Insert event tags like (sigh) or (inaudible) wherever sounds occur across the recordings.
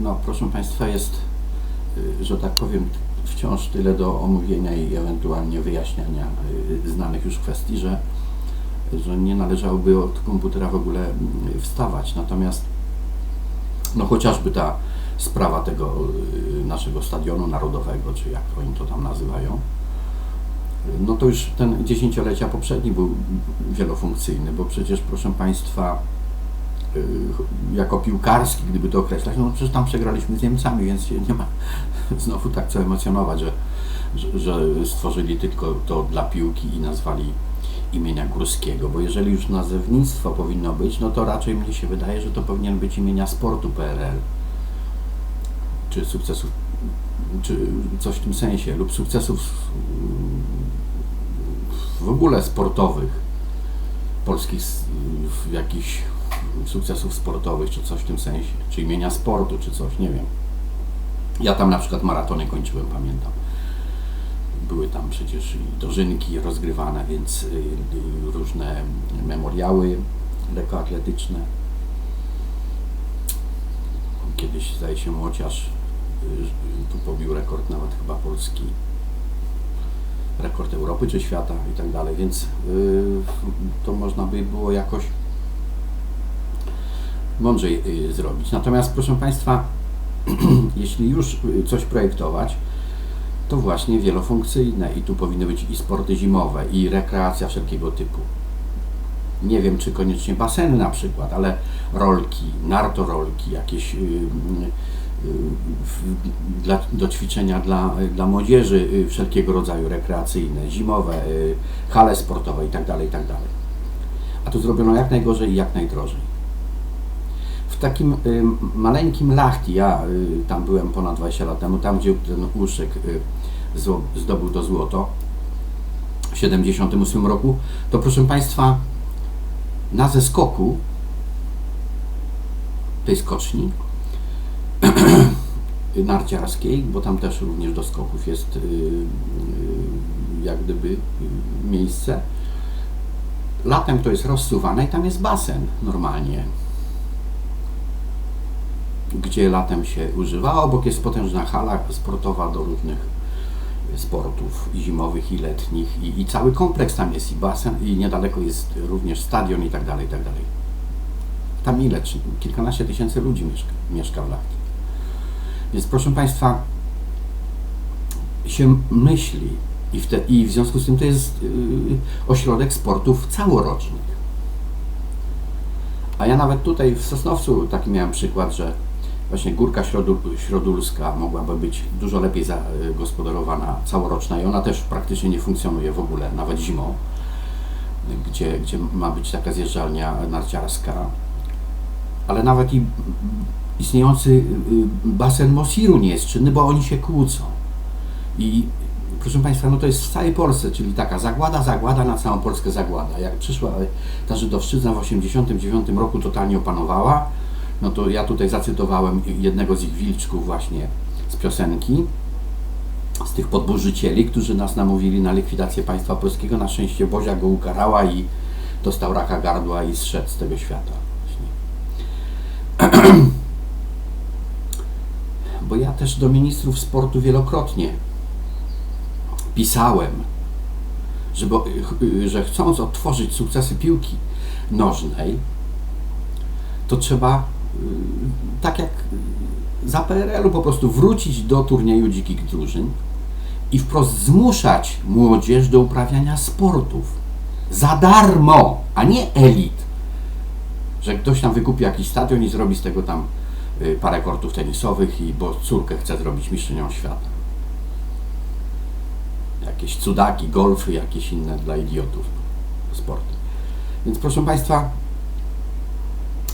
no proszę Państwa, jest, y, że tak powiem, wciąż tyle do omówienia i ewentualnie wyjaśniania y, znanych już kwestii, że, że nie należałoby od komputera w ogóle y, wstawać. Natomiast no chociażby ta sprawa tego naszego stadionu narodowego, czy jak oni to tam nazywają, no to już ten dziesięciolecia poprzedni był wielofunkcyjny, bo przecież proszę Państwa, jako piłkarski, gdyby to określać, no przecież tam przegraliśmy z Niemcami, więc się nie ma (laughs) znowu tak co emocjonować, że, że, stworzyli tylko to dla piłki i nazwali imienia Górskiego, bo jeżeli już nazewnictwo powinno być, no to raczej mnie się wydaje, że to powinien być imienia sportu PRL, czy sukcesów, czy coś w tym sensie, lub sukcesów w ogóle sportowych, polskich jakichś sukcesów sportowych, czy coś w tym sensie, czy imienia sportu, czy coś, nie wiem. Ja tam na przykład maratony kończyłem, pamiętam. Były tam przecież i dożynki rozgrywane, więc y, y, różne memoriały lekkoatletyczne. Kiedyś, zdaje się, Młociarz y, tu pobił rekord nawet chyba polski, rekord Europy czy świata i tak dalej, więc to można by było jakoś mądrzej y, zrobić. Natomiast proszę Państwa, (clears throat) jeśli już y, coś projektować, to właśnie wielofunkcyjne i tu powinny być i sporty zimowe, i rekreacja wszelkiego typu. Nie wiem, czy koniecznie baseny na przykład, ale rolki, nartorolki, jakieś y, do ćwiczenia dla, dla młodzieży wszelkiego rodzaju rekreacyjne, zimowe, hale sportowe itd., itd. A tu zrobiono jak najgorzej i jak najdrożej. W takim y, maleńkim Lachti, ja y, tam byłem ponad 20 lat temu, tam gdzie ten Urszyk y, zdobył to złoto w 78 roku, to proszę Państwa, na zeskoku tej skoczni (clears throat) narciarskiej, bo tam też również do skoków jest jak gdyby miejsce. Latem to jest rozsuwane i tam jest basen normalnie, gdzie latem się używa. Obok jest potężna hala sportowa do różnych sportów i zimowych, i letnich, i, i cały kompleks tam jest, i basen, i niedaleko jest również stadion i tak dalej, i tak dalej. Tam ile? Kilkanaście tysięcy ludzi mieszka, mieszka w Lachti. Więc proszę Państwa, się myśli i w, te, i w związku z tym to jest yy, ośrodek sportów całorocznych. A ja nawet tutaj w Sosnowcu taki miałem przykład, że właśnie Górka Środu, Środulska mogłaby być dużo lepiej zagospodarowana całoroczna i ona też praktycznie nie funkcjonuje w ogóle, nawet zimą, gdzie, gdzie ma być taka zjeżdżalnia narciarska. Ale nawet i istniejący y, basen Mosiru nie jest czynny, bo oni się kłócą. I proszę Państwa, no to jest w całej Polsce, czyli taka zagłada, zagłada na całą Polskę zagłada. Jak przyszła ta żydowszczyzna w 1989 roku totalnie opanowała, no to ja tutaj zacytowałem jednego z ich wilczków właśnie z piosenki, z tych podburzycieli, którzy nas namówili na likwidację państwa polskiego. Na szczęście Bozia go ukarała i dostał raka gardła i zszedł z tego świata. Właśnie. (clears throat) Bo ja też do ministrów sportu wielokrotnie pisałem, żeby, że chcąc odtworzyć sukcesy piłki nożnej, to trzeba tak jak za PRL-u po prostu wrócić do turnieju dzikich drużyn i wprost zmuszać młodzież do uprawiania sportów za darmo, a nie elit. Że ktoś tam wykupi jakiś stadion i zrobi z tego tam y, parę kortów tenisowych i bo córkę chce zrobić mistrzynią świata. Jakieś cudaki, golfy, jakieś inne dla idiotów sporty. Więc proszę Państwa,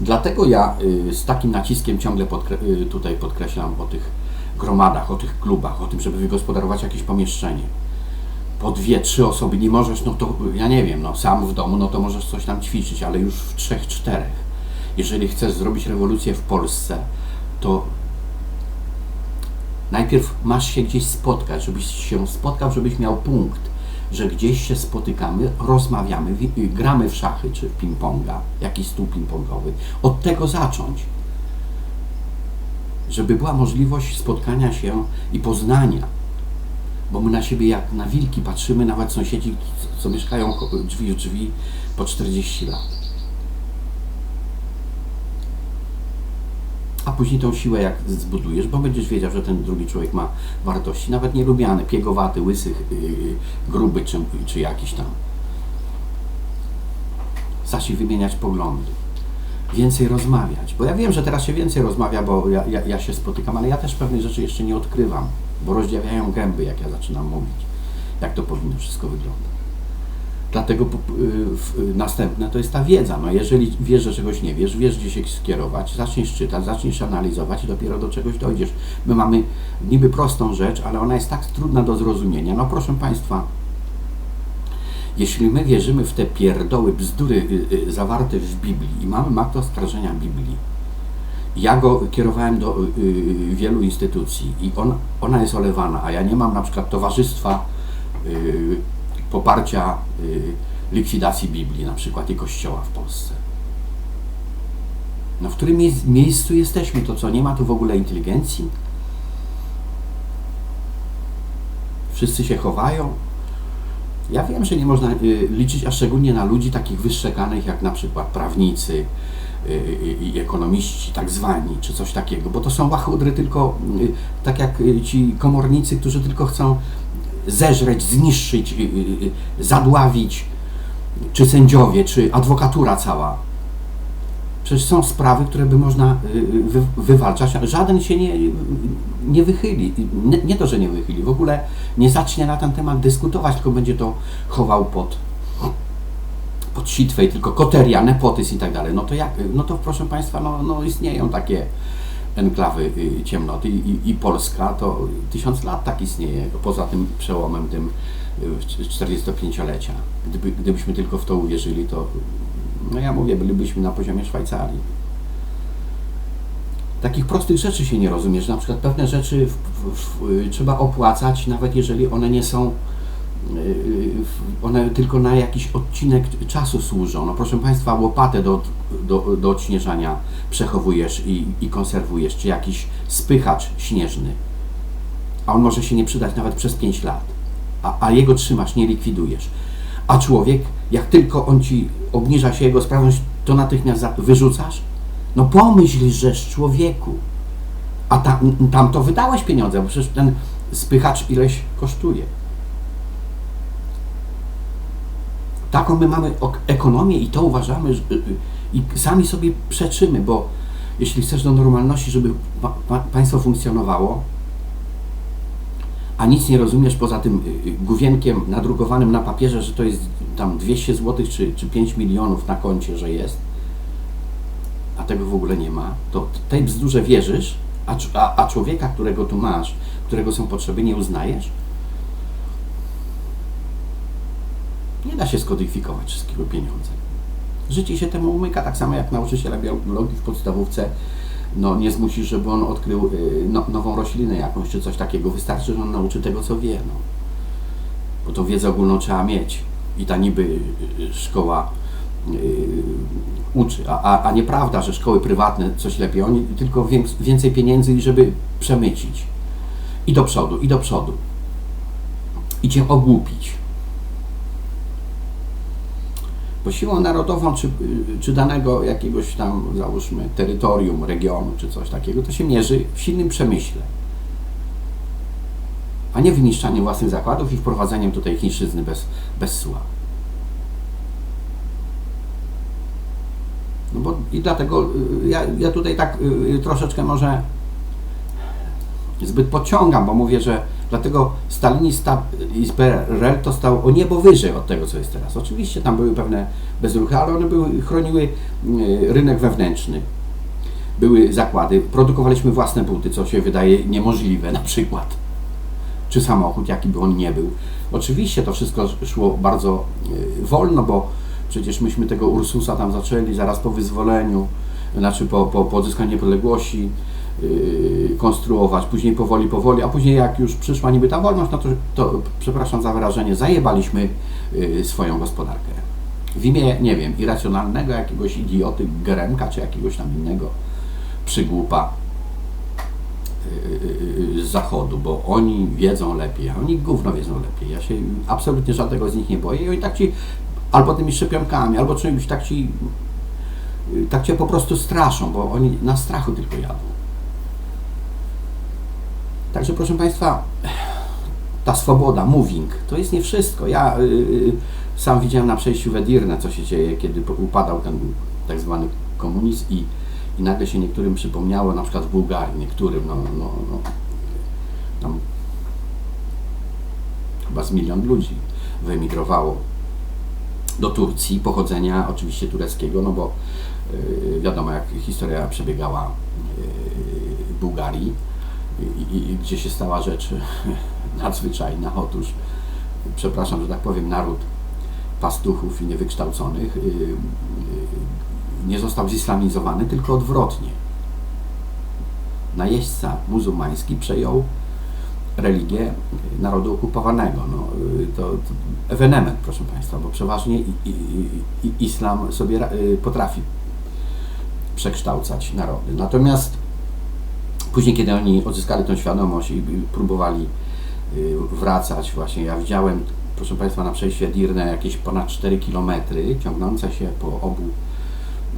Dlatego ja y, z takim naciskiem ciągle podkre- y, tutaj podkreślam o tych gromadach, o tych klubach, o tym, żeby wygospodarować jakieś pomieszczenie. Po dwie, trzy osoby nie możesz, no to ja nie wiem, no sam w domu, no to możesz coś tam ćwiczyć, ale już w trzech, czterech. Jeżeli chcesz zrobić rewolucję w Polsce, to najpierw masz się gdzieś spotkać, żebyś się spotkał, żebyś miał punkt, że gdzieś się spotykamy, rozmawiamy, wi- gramy w szachy czy w ping-ponga, jakiś stół ping-pongowy. Od tego zacząć. żeby była możliwość spotkania się i poznania. Bo my na siebie jak na wilki patrzymy, nawet sąsiedzi, co mieszkają drzwi w drzwi po 40 lat. Później tą siłę jak zbudujesz, bo będziesz wiedział, że ten drugi człowiek ma wartości, nawet nielubiany, piegowaty, łysy, yy, gruby czy, czy jakiś tam. Zacznij wymieniać poglądy więcej rozmawiać. Bo ja wiem, że teraz się więcej rozmawia, bo ja, ja, ja się spotykam, ale ja też pewnych rzeczy jeszcze nie odkrywam, bo rozdziawiają gęby, jak ja zaczynam mówić, jak to powinno wszystko wyglądać. Dlatego y, y, następne to jest ta wiedza. No jeżeli wiesz, że czegoś nie wiesz, wiesz gdzie się skierować, zaczniesz czytać, zaczniesz analizować i dopiero do czegoś dojdziesz. My mamy niby prostą rzecz, ale ona jest tak trudna do zrozumienia. No proszę Państwa, jeśli my wierzymy w te pierdoły, bzdury y, zawarte w Biblii i mamy akt oskarżenia Biblii, ja go kierowałem do wielu instytucji i on, ona jest olewana, a ja nie mam na przykład towarzystwa poparcia y, likwidacji Biblii na przykład i Kościoła w Polsce. No w którym miejsc, miejscu jesteśmy? To co, nie ma tu w ogóle inteligencji? Wszyscy się chowają? Ja wiem, że nie można y, liczyć, a szczególnie na ludzi takich wyszczekanych jak na przykład prawnicy y, i ekonomiści, tak zwani, czy coś takiego, bo to są łachudry tylko, tak jak ci komornicy, którzy tylko chcą zeżreć, zniszczyć, y, y, y, zadławić, czy sędziowie, czy adwokatura cała. Przecież są sprawy, które by można wy, wywalczać, a żaden się nie, nie wychyli. Nie, nie to, że nie wychyli, w ogóle nie zacznie na ten temat dyskutować, tylko będzie to chował pod, pod sitwę, i tylko koteria, nepotyzm i tak dalej. No to jak, no to proszę Państwa, no, no istnieją takie enklawy y, ciemnoty i, i, Polska to tysiąc lat tak istnieje, poza tym przełomem tym y, 45-lecia. Gdyby, gdybyśmy tylko w to uwierzyli, to no ja mówię, bylibyśmy na poziomie Szwajcarii. Takich prostych rzeczy się nie rozumie, że na przykład pewne rzeczy w, w, w, trzeba opłacać, nawet jeżeli one nie są, one tylko na jakiś odcinek czasu służą. No proszę Państwa, łopatę do, do, do odśnieżania przechowujesz i, i konserwujesz, czy jakiś spychacz śnieżny, a on może się nie przydać nawet przez 5 lat, a, a jego trzymasz, nie likwidujesz. A człowiek, jak tylko on ci obniża się jego sprawność, to natychmiast wyrzucasz? No pomyśl, żeż człowieku. A tam, tam to wydałeś pieniądze, bo przecież ten spychacz ileś kosztuje. Taką my mamy ekonomię i to uważamy, że, i sami sobie przeczymy, bo jeśli chcesz do normalności, żeby pa, pa, państwo funkcjonowało, a nic nie rozumiesz poza tym główienkiem nadrukowanym na papierze, że to jest tam 200 zł czy, czy 5 milionów na koncie, że jest, a tego w ogóle nie ma, to tej bzdurze wierzysz, a, a, a człowieka, którego tu masz, którego są potrzeby, nie uznajesz? Nie da się skodyfikować wszystkiego pieniądzem. Życie się temu umyka, tak samo jak nauczyciela biologii w podstawówce no, nie zmusisz, żeby on odkrył y, no, nową roślinę jakąś, czy coś takiego. Wystarczy, że on nauczy tego, co wie. No. Bo tą wiedzę ogólną trzeba mieć. I ta niby y, szkoła yy, uczy. A, a, a nieprawda, że szkoły prywatne coś lepiej. Oni tylko więcej pieniędzy, żeby przemycić. I do przodu, i do przodu. I cię ogłupić. Bo siłą narodową, czy, czy danego jakiegoś tam, załóżmy, terytorium, regionu, czy coś takiego, to się mierzy w silnym przemyśle. A nie wyniszczaniem własnych zakładów i wprowadzeniem tutaj chińszczyzny bez, bez sła. No bo i dlatego ja, ja tutaj tak troszeczkę może zbyt podciągam, bo mówię, że dlatego stalinista i PRL to stał o niebo wyżej od tego, co jest teraz. Oczywiście tam były pewne bezruchy, ale one były, chroniły rynek wewnętrzny. Były zakłady, produkowaliśmy własne buty, co się wydaje niemożliwe na przykład. Czy samochód, jaki by on nie był. Oczywiście to wszystko szło bardzo wolno, bo przecież myśmy tego Ursusa tam zaczęli zaraz po wyzwoleniu, znaczy po, po, po odzyskaniu niepodległości konstruować, później powoli, powoli, a później jak już przyszła niby ta wolność, no to, to przepraszam za wyrażenie, zajebaliśmy yy, swoją gospodarkę. W imię, nie wiem, irracjonalnego jakiegoś idioty, Geremka, czy jakiegoś tam innego przygłupa. z zachodu, bo oni wiedzą lepiej, a oni gówno wiedzą lepiej. Ja się absolutnie żadnego z nich nie boję i oni tak ci albo tymi szczepionkami, albo czymś tak ci tak cię po prostu straszą, bo oni na strachu tylko jadą. Także proszę Państwa, ta swoboda, moving, to jest nie wszystko. Ja y, y, sam widziałem na przejściu w Edirne, co się dzieje, kiedy upadał ten tak zwany komunizm i, i nagle się niektórym przypomniało, na przykład w Bułgarii, niektórym, no, no, no tam chyba z milion ludzi wyemigrowało do Turcji, pochodzenia oczywiście tureckiego, no bo yy, wiadomo jak historia przebiegała yy, Bułgarii i, i, gdzie się stała rzecz (laughs) nadzwyczajna. Otóż, przepraszam, że tak powiem, naród pastuchów i niewykształconych yy, yy, nie został zislamizowany, tylko odwrotnie. Najeźdźca muzułmański przejął religię narodu okupowanego. No, to, to ewenement, proszę Państwa, bo przeważnie i, i, i islam sobie y, potrafi przekształcać narody. Natomiast później, kiedy oni odzyskali tę świadomość i próbowali y, wracać, właśnie ja widziałem, proszę Państwa, na przejściu Edirne jakieś ponad 4 km ciągnące się po obu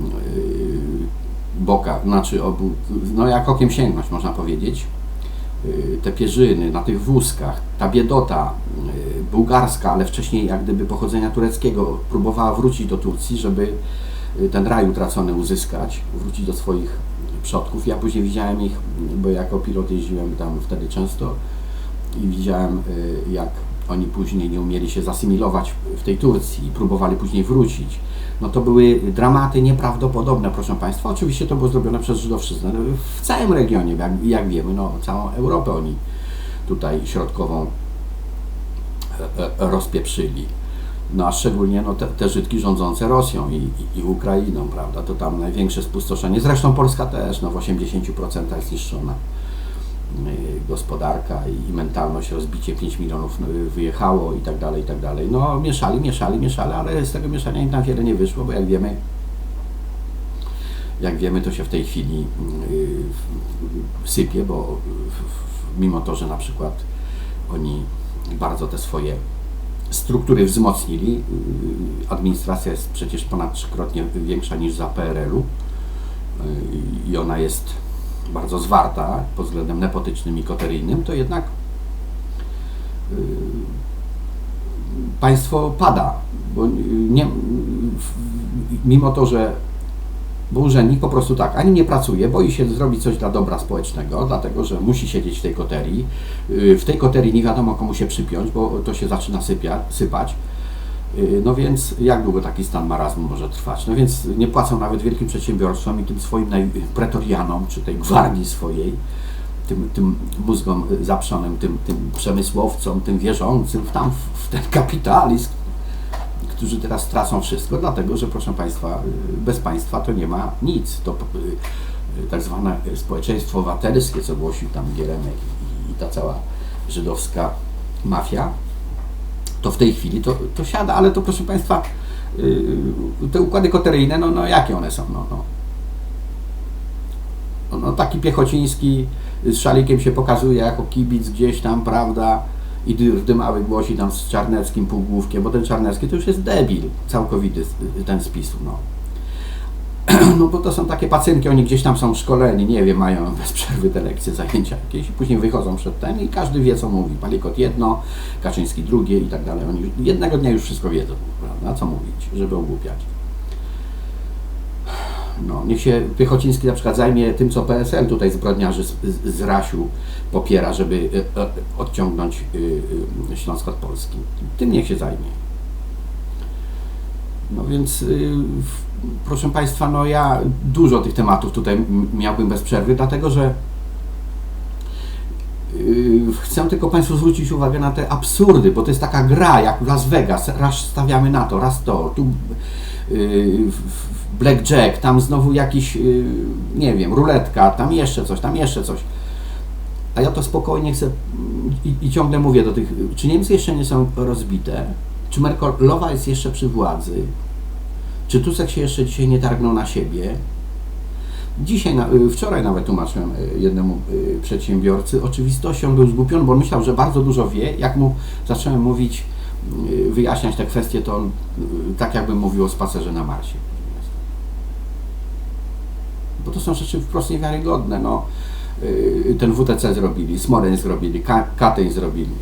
y, bokach, znaczy obu, no jak okiem sięgnąć, można powiedzieć. Y, te pierzyny na tych wózkach, ta biedota bułgarska, ale wcześniej jak gdyby pochodzenia tureckiego, próbowała wrócić do Turcji, żeby ten raj utracony uzyskać, wrócić do swoich przodków. Ja później widziałem ich, bo jako pilot jeździłem tam wtedy często i widziałem jak oni później nie umieli się zasymilować w tej Turcji i próbowali później wrócić no to były dramaty nieprawdopodobne, proszę Państwa. Oczywiście to było zrobione przez Żydowszczyznę. W całym regionie, jak, jak wiemy, no, całą Europę oni tutaj środkową e, e, rozpieprzyli. No a szczególnie no, te, te Żydki rządzące Rosją i, i, i, Ukrainą, prawda? To tam największe spustoszenie. Zresztą Polska też, no w 80% jest zniszczona. Y, gospodarka i mentalność, rozbicie 5 milionów y, wyjechało i tak dalej, i tak dalej. No mieszali, mieszali, mieszali, ale z tego mieszania im tam wiele nie wyszło, bo jak wiemy, jak wiemy, to się w tej chwili y, sypie, bo mimo to, że na przykład oni bardzo te swoje struktury wzmocnili, administracja jest przecież ponad trzykrotnie większa niż za PRL-u i ona jest bardzo zwarta pod względem nepotycznym i koteryjnym, to jednak yy, państwo pada. Bo nie, mimo to, że bo urzędnik po prostu tak, ani nie pracuje, boi się zrobić coś dla dobra społecznego, dlatego że musi siedzieć w tej koterii. Yy, w tej koterii nie wiadomo komu się przypiąć, bo to się zaczyna sypia, sypać. Y, no więc jak długo taki stan marazmu może trwać? No więc nie płacą nawet wielkim przedsiębiorstwom i tym swoim pretorianom, czy tej gwardii swojej, tym, tym mózgom zaprzonym, tym, tym przemysłowcom, tym wierzącym w, tam, w ten kapitalizm, którzy teraz tracą wszystko, dlatego że proszę Państwa, y, bez państwa to nie ma nic. To y, tak zwane społeczeństwo obywatelskie, co głosił tam Gieremek i, ta cała żydowska mafia, to w tej chwili to, to siada, ale to proszę Państwa, te układy koteryjne, no, no jakie one są? No, no. no taki piechociński z szalikiem się pokazuje jako kibic gdzieś tam, prawda, i dymały głosi tam z Czarneckim półgłówkiem, bo ten Czarnecki to już jest debil całkowity ten spisu, no. (clears throat) No bo to są takie pacynki, oni gdzieś tam są szkoleni, nie wiem, mają bez przerwy te lekcje, (laughs) zajęcia jakieś i później wychodzą przed ten i każdy wie co mówi. Palikot jedno, Kaczyński drugie i tak dalej. Oni jednego dnia już wszystko wiedzą, prawda, co mówić, żeby ogłupiać. No, niech się Piechociński na przykład zajmie tym, co PSL tutaj zbrodniarzy z, z, Rasiu popiera, żeby e, e, odciągnąć e, Śląsk od Polski. Tym niech się zajmie. No więc proszę Państwa, no ja dużo tych tematów tutaj miałbym bez przerwy, dlatego że chcę tylko Państwu zwrócić uwagę na te absurdy, bo to jest taka gra jak w Las Vegas, raz stawiamy na to, raz to, tu blackjack, tam znowu jakiś, yy, nie wiem, ruletka, tam jeszcze coś, tam jeszcze coś. A ja to spokojnie chcę i, i ciągle mówię do tych, czy Niemcy jeszcze nie są rozbite, czy Merkelowa jest jeszcze przy władzy, czy Tusek się jeszcze dzisiaj nie targnął na siebie? Dzisiaj, y, wczoraj nawet tłumaczyłem y, jednemu y, przedsiębiorcy oczywistością był zgubiony, bo myślał, że bardzo dużo wie. Jak mu zacząłem mówić, y, wyjaśniać te kwestie, to on y, tak jakby mówił o spacerze na Marsie. Bo to są rzeczy wprost niewiarygodne. No, y, ten WTC zrobili, Smoleńsk zrobili, Ka- Katyń zrobili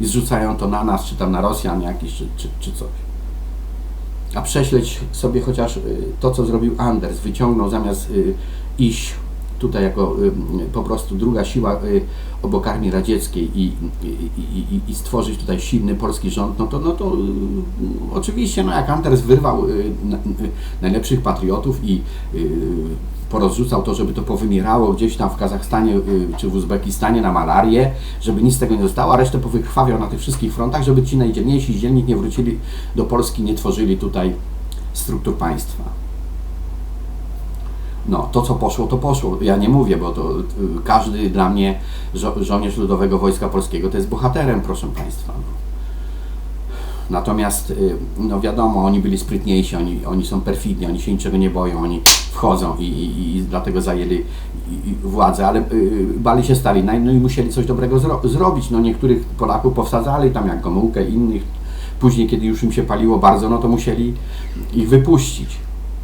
i zrzucają to na nas, czy tam na Rosjan jakiś, czy, czy, czy coś. A prześleć sobie chociaż y, to, co zrobił Anders, wyciągnął zamiast y, iść tutaj jako y, po prostu druga siła y, obok armii radzieckiej i, i, i, i- stworzyć tutaj silny polski rząd, no to, no to y, oczywiście, no jak Anders wyrwał na- najlepszych patriotów i porozrzucał to, żeby to powymierało gdzieś tam w Kazachstanie czy w Uzbekistanie na malarię, żeby nic z tego nie zostało, a resztę powykrwawiał na tych wszystkich frontach, żeby ci najdzielniejsi z dzielnik nie wrócili do Polski, nie tworzyli tutaj struktur państwa. No, to co poszło, to poszło. Ja nie mówię, bo to y, każdy dla mnie żo- żołnierz Ludowego Wojska Polskiego to jest bohaterem, proszę Państwa. Natomiast, y, no wiadomo, oni byli sprytniejsi, oni, oni są perfidni, oni się niczego nie boją, oni wchodzą i, i, i dlatego zajęli władzę, ale y, bali się Stalina no i musieli coś dobrego zro- zrobić. No niektórych Polaków powsadzali tam jak Gomułkę, innych. Później, kiedy już im się paliło bardzo, no to musieli ich wypuścić.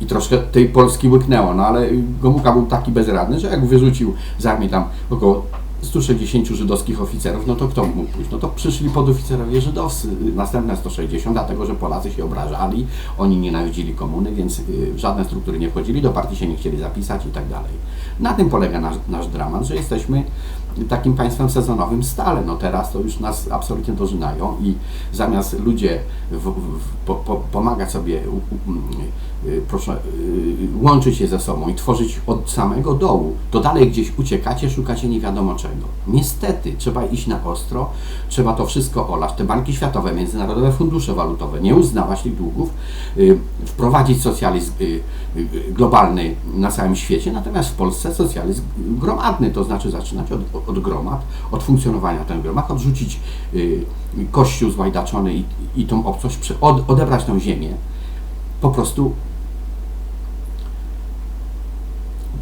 I troszkę tej Polski łyknęło, no ale Gomułka był taki bezradny, że jak wyrzucił z armii tam około 160 żydowskich oficerów, no to kto mógł pójść? No to przyszli podoficerowie żydowscy, następne 160, dlatego że Polacy się obrażali, oni nienawidzili komuny, więc y, w żadne struktury nie wchodzili, do partii się nie chcieli zapisać i tak dalej. Na tym polega nasz, nasz dramat, że jesteśmy takim państwem sezonowym stale. No teraz to już nas absolutnie dożynają i zamiast ludzie w, w, po, po, pomagać sobie, u, u, y, proszę, y, łączyć się ze sobą i tworzyć od samego dołu, to dalej gdzieś uciekacie, szukacie nie wiadomo czego. Niestety, trzeba iść na ostro, trzeba to wszystko olać. Te banki światowe, międzynarodowe fundusze walutowe, nie uznawać tych długów, y, wprowadzić socjalizm y, y, globalny na całym świecie, natomiast w Polsce socjalizm gromadny, to znaczy zaczynać od, od gromad, od funkcjonowania ten gromad, odrzucić y, kościół zwajdaczony i, i tą obcość, od, odebrać tą ziemię. Po prostu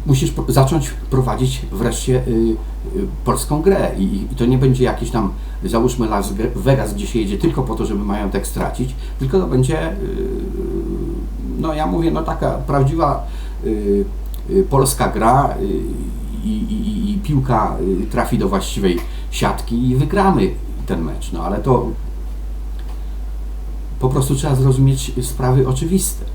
musisz zacząć prowadzić wreszcie y, y, polską grę I, i to nie będzie jakiś tam, załóżmy Las Vegas, gdzie się jedzie tylko po to, żeby majątek stracić, tylko to będzie, no ja mówię, no taka prawdziwa polska gra i, i, i piłka y, trafi do właściwej siatki i wygramy ten mecz, no ale to po prostu trzeba zrozumieć sprawy oczywiste.